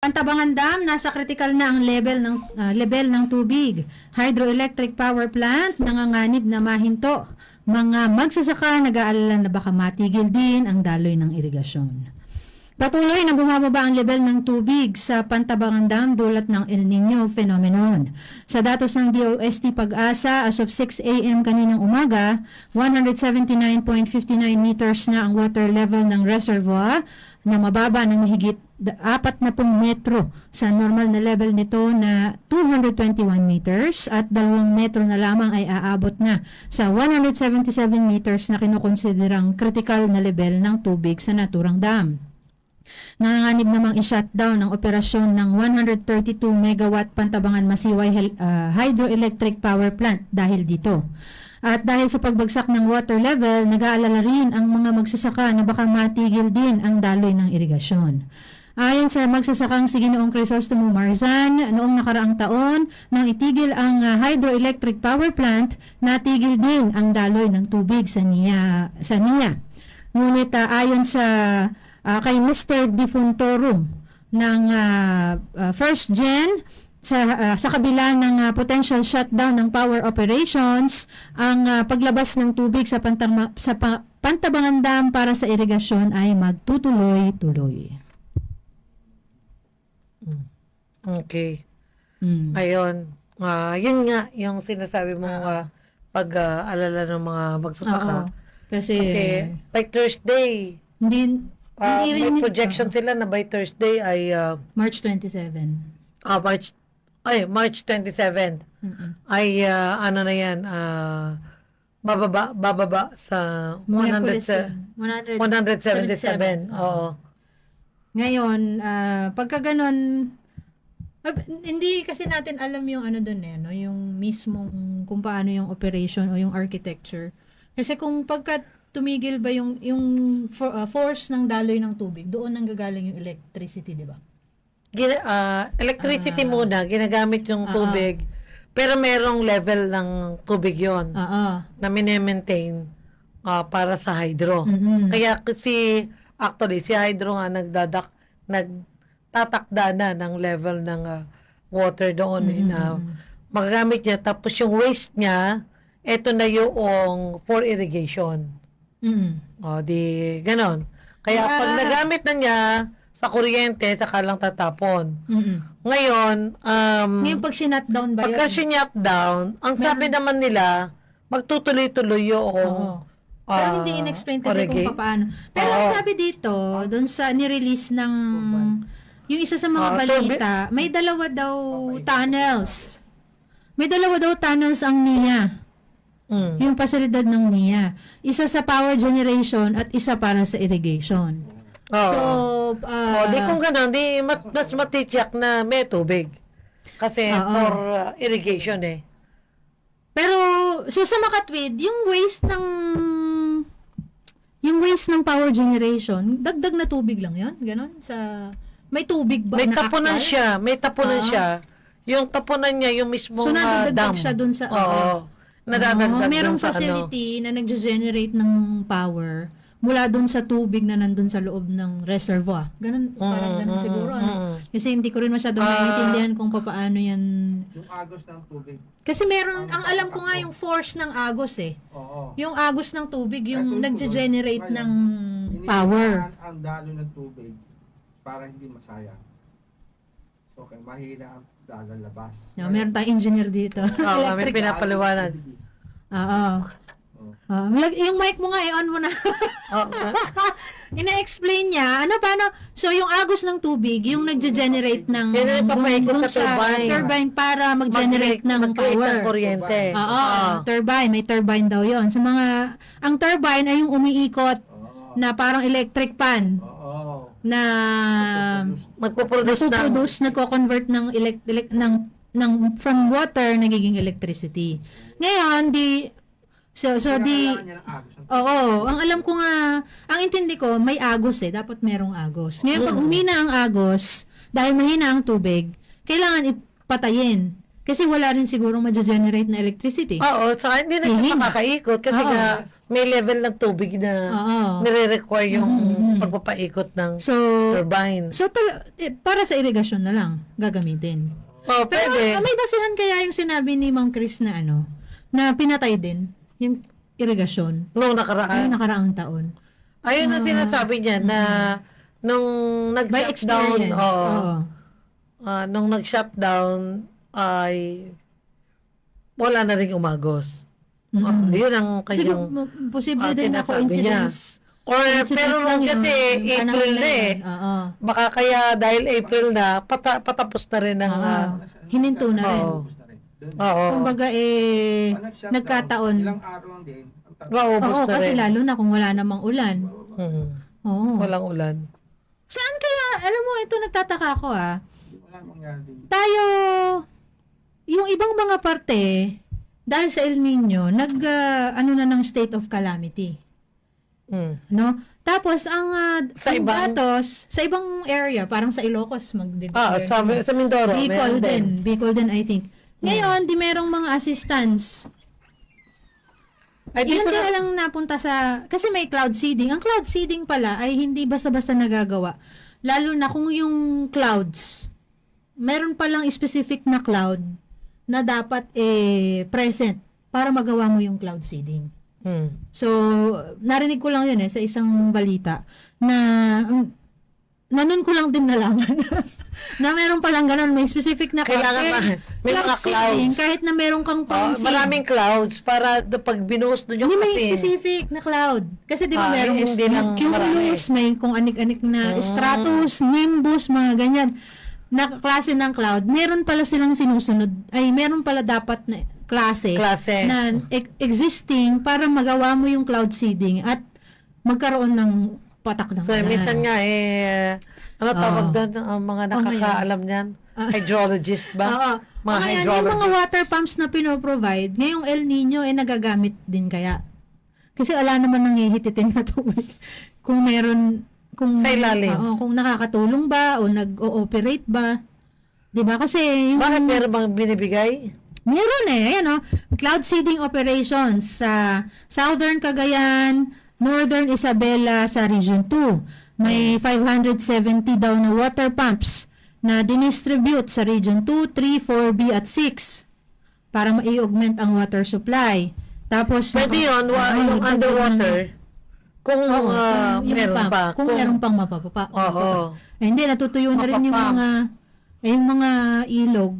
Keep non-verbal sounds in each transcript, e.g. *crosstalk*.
Pantabangan Dam, nasa critical na ang level ng ah, level ng tubig. Hydroelectric power plant nanganganib na mahinto. Mga magsasaka nag-aalala na baka matigil din ang daloy ng irigasyon. Patuloy na bumababa ang level ng tubig sa Pantabangan Dam dulot ng El Nino phenomenon. Sa datos ng DOST Pag-asa, as of 6 a.m. kaninang umaga, 179.59 meters na ang water level ng reservoir na mababa ng mahigit da- 40 metro sa normal na level nito na 221 meters at 2 metro na lamang ay aabot na sa 177 meters na kinukonsiderang critical na level ng tubig sa naturang dam. Nanganganib namang i-shutdown ang operasyon ng 132 megawatt Pantabangan Masiway ah, Hydroelectric Power Plant dahil dito. At dahil sa pagbagsak ng water level, nag-aalala rin ang mga magsasaka na baka matigil din ang daloy ng irigasyon. Ayon sa magsasakang si Ginoong Crisostomo Marzan, noong nakaraang taon, nang itigil ang ah, hydroelectric power plant, natigil din ang daloy ng tubig sa niya. Sa niya. Ngunit ah, ayon sa ah, kay Mr. Defuntorum ng ah, ah, First Gen, sa ah, sa kabila ng ah, potential shutdown ng power operations, ang ah, paglabas ng tubig sa pantama, sa pa- Pantabangan Dam para sa irigasyon ay magtutuloy-tuloy. Okay. Mm. Ayun. Ah, yun nga, yung sinasabi mo ah, pag-alala ng mga magsasaka. Oo. Kasi, Kasi by Thursday, hindi, hindi rin may projection sila na by Thursday ay ah, March 27. ah, March ay March 27 Mm-mm. ay ah, ano na yan ah, bababa bababa sa 100 Miyerkules sa- yun. 177. 177, Oo. Ngayon, ah, pagka ganon, ah, hindi kasi natin alam yung ano doon eh, no? yung mismong kung paano yung operation o yung architecture. Kasi kung pagka tumigil ba yung yung for- ah, force ng daloy ng tubig, doon nang gagaling yung electricity, di ba? Gina, ah, electricity Ah. muna, ginagamit yung Ah, tubig. Pero merong level ng tubig yon Oo. na minemaintain ah, para sa hydro. Mm-mm. Kaya si actually si hydro nga nagdadak nagtatakda na ng level ng ah, water doon eh, na Mm-mm. magagamit niya tapos yung waste niya eto na yung for irrigation. Mm-mm. O di ganon. Kaya Ah. pag nagamit na niya sa kuryente saka lang tatapon. Mm-mm. Ngayon, um, Ngayon pag sinutdown ba pagka yun? sinyak down, ang sabi naman nila, magtutuloy-tuloy yung Oo. Pero ah, hindi in-explain kasi origi- kung paano. Pero Oo. ang sabi dito, doon sa ni-release ng yung isa sa mga Ah, balita, may dalawa daw tunnels. May dalawa daw tunnels ang NIA. Mm. Yung pasilidad ng NIA. Isa sa power generation at isa para sa irrigation. Oo. So, oh, ah, di kung gano'n, di mat, mas matitiyak na may tubig. Kasi Oo. for uh, irrigation eh. pero, so sa Makatwid, yung waste ng yung waste ng power generation, dagdag na tubig lang yan? Ganon? Sa, may tubig ba May na tapunan akal? siya, may tapunan Ah. siya. Yung tapunan niya, yung mismong So, ah, nadadagdag dam. siya dun sa- Oo. Nadadagdag Oo, merong sa ano. facility na nagge-generate ng power mula dun sa tubig na nandun sa loob ng reservoir. Ganun, parang Mm, ganun mm, siguro. mm, Ano? mm. Kasi hindi ko rin masyadong Ah. naiintindihan kung paano yan. Yung agos ng tubig. Kasi meron, ang alam ko nga yung force ng agos eh. Oo. Yung agos ng tubig, yung Ngayon, ng power. Iniiwanan ang dalo ng tubig para hindi masayang. Okay, mahina ang lalabas. No, meron tayong engineer dito. Oo, kami Electric. pinapaliwanag. Oo. Ah, lag- yung mic mo nga, i-on mo na. Oo. *laughs* Ina-explain niya, ano paano, so yung agos ng tubig, yung nagge-generate ng, Yan sa turbine. turbine para mag-generate ng Mag-create power. ng kuryente. Oo, Oo. turbine, may turbine daw yon Sa mga, ang turbine ay yung umiikot Oo. na parang electric pan Oo. Na Magpuproduce ng... nagko-convert ng elect, elect- ng ng from water nagiging electricity. Ngayon, di so so di Oo, ang alam ko nga, ang intindi ko, may agos eh, dapat merong agos. Ngayon, pag humina ang agos, dahil mahina ang tubig, kailangan ipatayin. Kasi wala rin siguro ma-generate na electricity. Oo, sa hindi na siya makakaikot kasi Oo. nga may level ng tubig na Oo. nire-require yung Mhm. pagpapaikot ng So, turbine. so tal- eh, para sa irrigation na lang gagamitin. Oh, Pero pwede. ah, may basihan kaya yung sinabi ni Mang Chris na ano, na pinatay din yung irrigation Nung yung nakaraan. nakaraang taon. Ayun ang Ah, sinasabi niya na nung By nag-shutdown, oo, oo. ah, nung nag-shutdown ay wala na rin umagos. Mm-mm. Ah, yun ang Siguro, kanyang mo- posible ah, din na sinasabi niya. coincidence. or Coincidence pero lang yun, kasi yung panahon April na eh. yun. Oo. Baka kaya dahil April na pata- patapos na rin ang Oo. ah, Hininto na rin. Oo. Oo. Kumbaga eh, nagkataon. Ilang araw lang din. Maubos oo, na kasi rin. lalo na kung wala namang ulan. Mhm. Oo. Walang ulan. Saan kaya, alam mo, ito nagtataka ako ah. Tayo, yung ibang mga parte, dahil sa El Nino, nag, ah, ano na ng state of calamity. Mm. No? Tapos, ang uh, Sa ibang- datos, sa ibang area, parang sa Ilocos, mag Ah, sa, sa Mindoro. Bicol meron din. Bicol din, I think. Ngayon, di merong mga assistance. Ay, Ilan kaya na, lang napunta sa... Kasi may cloud seeding. Ang cloud seeding pala ay hindi basta-basta nagagawa. Lalo na kung yung clouds, meron palang specific na cloud na dapat eh present para magawa mo yung cloud seeding. Mm. So, narinig ko lang yun eh sa isang balita na um, na nun ko lang din nalaman *laughs* na meron palang ganun, may specific na Kailangan cloud. ma- may mga seeding, clouds. kahit na meron kang Oh, pang maraming clouds para do- pag binuhos doon yung hindi may specific na cloud. Kasi di ba Ah, merong hindi lang cumulus, may kung anik-anik na Mm. stratus, nimbus, mga ganyan na klase ng cloud. Meron pala silang sinusunod. Ay, meron pala dapat na klase, Klase. na e- existing para magawa mo yung cloud seeding at magkaroon ng patak ng So, ulan. minsan nga eh, ano tawag Oo. doon, ang mga Oh, nakakaalam niyan? Ah. Hydrologist ba? Oo. Mga O ngayon, yung mga water pumps na pinoprovide, ngayong El Nino, eh, nagagamit din kaya. Kasi wala naman nangihititin na *laughs* tubig. Kung meron, kung, Sa ilalim. Oo, kung nakakatulong ba o nag-ooperate ba. 'Di ba Kasi yung, Bakit meron bang binibigay? meron eh, ayan o, cloud seeding operations sa Southern Cagayan, Northern Isabela sa Region 2. May 570 daw na water pumps na dinistribute sa Region 2, 3, 4B at 6 para ma-augment ang water supply. Tapos, Pwede yun, wa, Oo, yung underwater. Kung ng- Oo, ah, kung meron pa. Kung, meron pang mapapapa. Oo. Eh, hindi, natutuyo na rin yung mga, eh, yung mga ilog.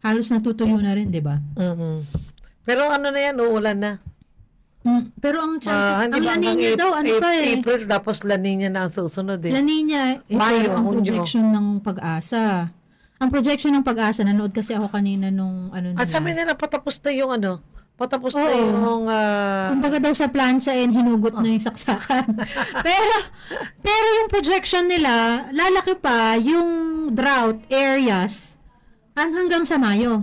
Halos natutuyo na rin, di ba? Mhm. Pero ano na yan, uulan na. Mm, pero ang chances, Ah, ang ba La hanggang Nina Ap- daw, ano Ap- pa eh. April, tapos La Nina na ang susunod eh. La Nina, eh, Mayo, pero ang Hunyo. projection ng pag-asa. Ang projection ng pag-asa, nanood kasi ako kanina nung ano nila. At sabi nila, patapos na yung ano, patapos na Oo. yung, ah, Kumbaga daw sa plancha and hinugot na yung saksakan. *laughs* pero, pero yung projection nila, lalaki pa yung drought areas ang hanggang sa Mayo.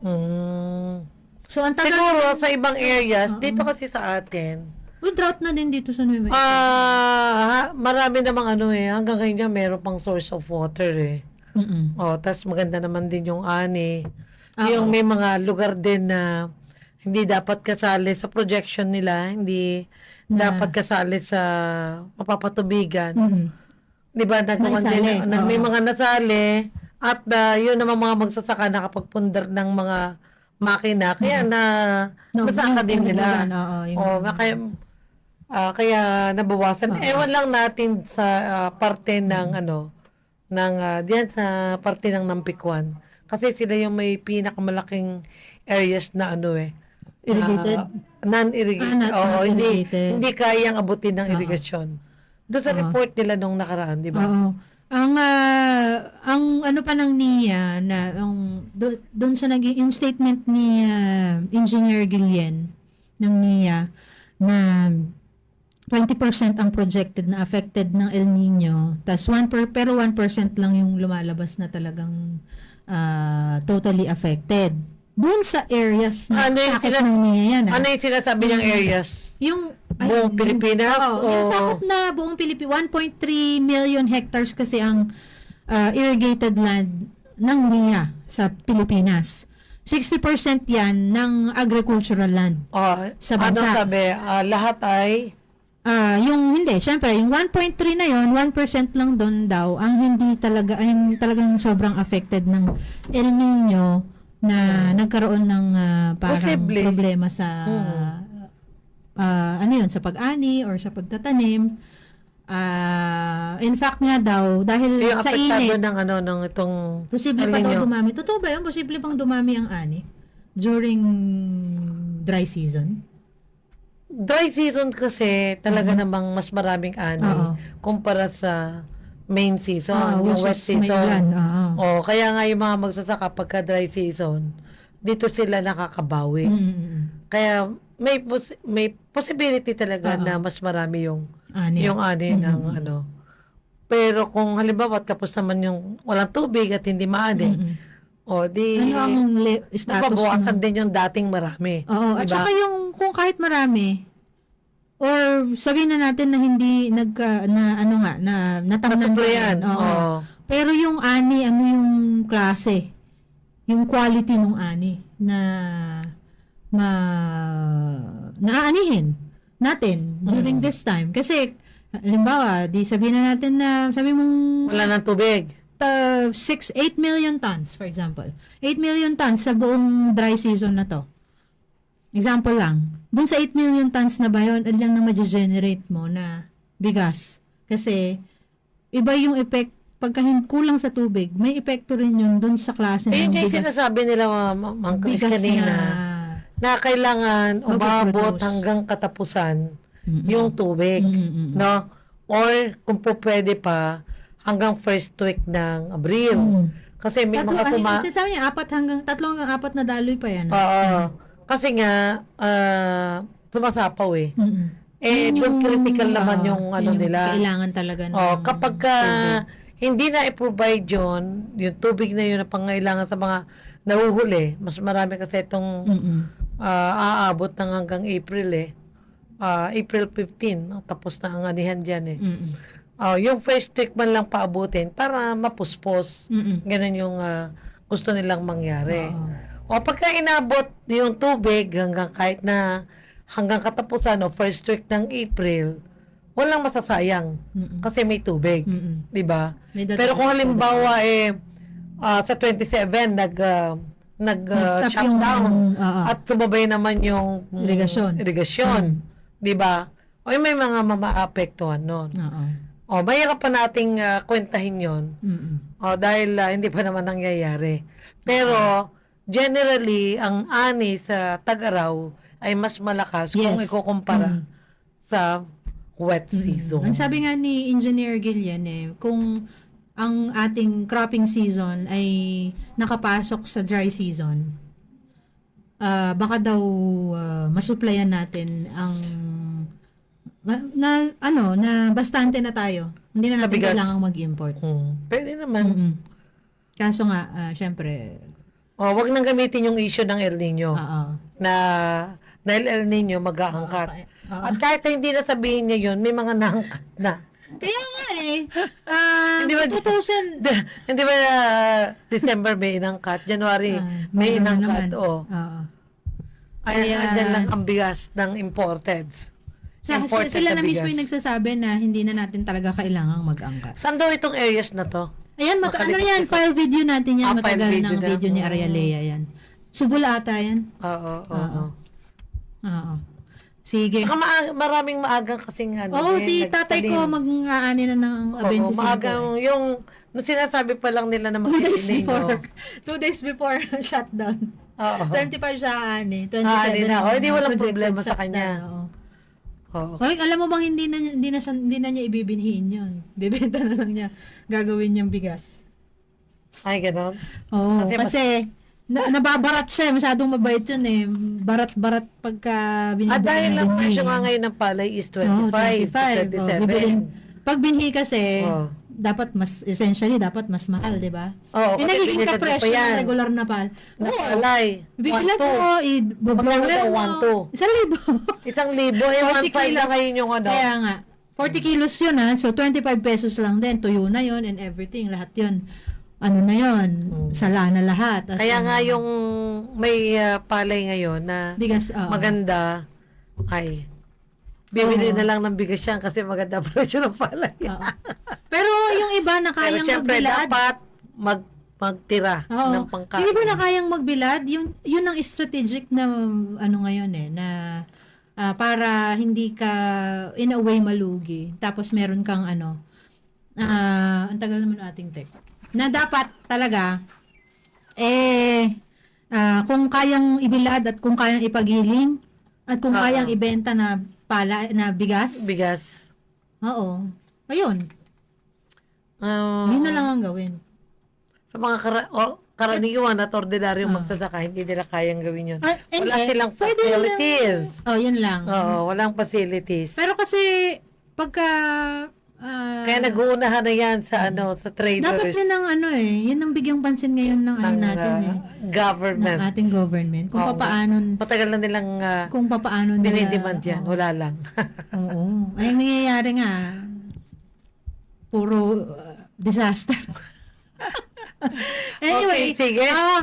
mm, So, ang tagal. siguro sa ibang areas, dito kasi sa atin, Uy, drought na din dito sa Nueva Ecija. ah, ha- marami namang ano eh, hanggang ngayon nga meron pang source of water eh. Mm-mm. Oh, tas maganda naman din yung ani. Oo. Yung may mga lugar din na hindi dapat kasali sa projection nila, hindi Na- dapat kasali sa mapapatubigan. Mm-mm. 'Di ba? Naisali, din na, may mga nasali at ah, yun naman mga magsasaka nakapagpundar ng mga makina kaya na No, nasaka din nila. Oo, Oh, nga kaya ah, kaya nabawasan. Oo. Ewan lang natin sa ah, parte ng ano ng ah, diyan sa parte ng Nampikwan. Kasi sila yung may pinakamalaking areas na ano eh. Irrigated? ah, non-irrigated. Ah, not- Oo, not hindi, irrigated. hindi kayang abutin ng irrigasyon. Doon sa Oo. report nila nung nakaraan, di ba? Oo. Ang ah, ang ano pa ng NIA na ang do- doon sa naging yung statement ni ah, Engineer Gillian ng NIA na 20% ang projected na affected ng El Nino tas 1 per, pero 1% lang yung lumalabas na talagang ah, totally affected doon sa areas na Ano yung sakop sila- ng NIA yan ah. Ano yung sinasabi niyang Mm. areas? Yung Buong Pilipinas? Oo, yung o- sakop na buong Pilipinas, 1.3 million hectares kasi ang ah, irrigated land ng NIA sa Pilipinas. 60% yan ng agricultural land. Oh, Sa ano bansa. sabi, ah, lahat ay Ah, yung hindi, syempre, yung 1.3 na yon, 1% lang doon daw ang hindi talaga ay yung talagang sobrang affected ng El Nino na nagkaroon ng ah, parang Posible. problema sa ah, ano yun, sa pag-ani or sa pagtatanim. Ah, in fact nga daw dahil yung sa init, ng ano ng itong posible El pa daw dumami. Totoo ba yun? Posible pang dumami ang ani during dry season? dry season kasi talaga namang mas maraming ani Mm-hmm. Oo. kumpara sa main season, Ah, yung wet season. ulan. Oo. Oh, kaya nga yung mga magsasaka pagka dry season, dito sila nakakabawi. Mm, mm, mm. Kaya may pos- may possibility talaga Oo. na mas marami yung Ani. yung ani ng Mm-mm. ano. Pero kung halimbawa tapos naman yung walang tubig at hindi maani, Mm-mm. o di Ano ang le- status mababawasan ng- din yung dating marami. Oo, at Diba? saka yung kung kahit marami or sabihin na natin na hindi nagka na ano nga na natamnan pa rin. Oo. Oo. Pero yung ani ano yung klase? Yung quality ng ani na ma naaanihin natin during Mm. this time kasi halimbawa di sabihin na natin na sabi mong Wala ng tubig. uh, 6, 8 million tons, for example. 8 million tons sa buong dry season na to. Example lang. Dun sa 8 million tons na ba yun, ilan na ma-generate mo na bigas? Kasi, iba yung effect, pagka kulang sa tubig, may epekto rin yun dun sa klase Eh, ng bigas. sinasabi nila mga ma- Chris kanina, na, kailangan umabot hanggang katapusan Mm-mm. yung tubig. Mm-mm. No? Or kung po pwede pa, hanggang first week ng Abril. Mm. Kasi may Tatlo, mga ay, puma... sinasabi niya, apat hanggang, tatlo hanggang apat na daloy pa yan. Oo. Kasi nga, ah, sumasapaw eh. Mm-mm. Eh, Yun doon critical naman oo, yung ano yun yung nila. Kailangan talaga ng Oh, kapag ka tubig. hindi na i-provide yun, yung tubig na yun na pangailangan sa mga nahuhuli, mas marami kasi itong ah, aabot ng hanggang April eh. Ah, April 15, no? tapos na ang anihan dyan eh. Mm-mm. Oh, yung first week man lang paabutin para mapuspos. Mm-mm. Ganun yung ah, gusto nilang mangyari. Oo. O pagka inabot yung tubig hanggang kahit na hanggang katapusan o first week ng April, walang masasayang Mm-mm. kasi may tubig, Mm-mm. 'di ba? Pero kung halimbawa eh ah, sa 27 nag ah, nag ah, Nag-stop yung- down oo. at sumabay naman yung mm, Irigasyon. irigasyon, Mm. 'di ba? O may mga mamaapektuhan noon. Oo. O mahirap pa nating ah, kwentahin 'yon. Mm-mm. O dahil ah, hindi pa naman nangyayari. Pero generally ang ani sa tag-araw ay mas malakas kung Yes. ikukumpara Mm. sa wet Mm-mm. season. Ang sabi nga ni Engineer Gillian eh, kung ang ating cropping season ay nakapasok sa dry season, ah baka daw ah, masuplayan natin ang na ano na bastante na tayo. Hindi na natin kailangang mag-import. Hmm. Pwede naman. Mm-mm. Kaso nga, ah, syempre, O, wag nang gamitin yung issue ng El Nino oo. na dahil El Nino mag-aangkat. Oo. At kahit na hindi na sabihin niya yun, may mga naangkat na. Kaya nga eh, ah, Hindi ba- 2000, hindi ba ah, December may inangkat, January Ah, may meron na inangkat. naman. Oh. Oo. Ay, Kaya- andyan lang ang bigas ng imported. Sa, Imported sila na na mismo bigas. yung nagsasabi na hindi na natin talaga kailangang mag-angkat. Saan daw itong areas na to? Ayan, mat- ano yan, ito. file video natin yan, Ah, file matagal video ng na. video ni. Arialea yan. Subula ata yan. Oo, oo, Oo. oo. Sige. Saka maa- maraming maagang kasing ano. Oo, eh, si tatay ko nagtanim. mag-aani na ng Oo, 25. maagang yung nung sinasabi pa lang nila na Two days makikinig, before. no? *laughs* Two days before *laughs* shutdown. Oo. 25 siya aani. 27 Aani na. O, hindi ang walang problema sa kanya. oo. Oo. Hoy, alam mo bang hindi na niya- hindi na siya, hindi na niya ibibinhin 'yon. *laughs* Bebenta na lang niya gagawin niyang bigas. Ay, ganon. Oo, Kasi kasi, mas- na, nababarat siya, masyadong mabait 'yun eh. Barat-barat pagka binibili. At dahil lang presyo nga ngayon ng palay is 25 Oo, to 25. 27. Oh, bibilin- Pag binhi kasi, Oo. Dapat mas, essentially, dapat mas mahal, di ba? Oo, eh, nagiging yan. ng regular na pal. Oo. palay. Bibilan One, two. mo, i-blower mo. one, two? Isang libo. *laughs* Isang libo. Eh, 40 1.5 na ngayon yung ano. Kaya nga, 40 kilos yun ha. So, 25 pesos lang din. Tuyo na yun and everything. Lahat yun. ano na yon Mm. sala na lahat. As Kaya in, nga yung may ah, palay ngayon na bigas, oo. maganda, ay, bibili na lang ng bigas yan kasi maganda presyo ng palay. Oo. Pero yung iba na Pero kayang syempre, magbilad, dapat mag, magtira Oo. ng pangkain. Yung iba na kayang magbilad, yun, yun ang strategic na ano ngayon eh, na ah, para hindi ka in a way malugi. Tapos meron kang ano, ah, ang tagal naman ng ating tech. Na dapat talaga, eh, ah, kung kayang ibilad at kung kayang ipagiling, at kung Oo. kayang ibenta na pala, na bigas, Bigas. oo. Ayun, Ah, yun na lang ang gawin. Sa mga kara- o, karaniwan at ordinaryong Ah. magsasaka, hindi nila kayang gawin yun. And Wala eh, silang facilities. Oh, yun lang. Oo, walang facilities. Pero kasi pagka ah, Kaya nag-uunahan na yan sa ano sa traders dapat yun ang ano eh, yun ang bigyang pansin ngayon ng ano ng natin ah, eh, government. ng ating government. Kung Oo. papaano Matagal na nilang uh, kung papaano nila dinidemand yan. Oo. Wala lang. *laughs* Oo. Ay, ang nangyayari nga puro uh, disaster. *laughs* anyway, okay, sige. ah,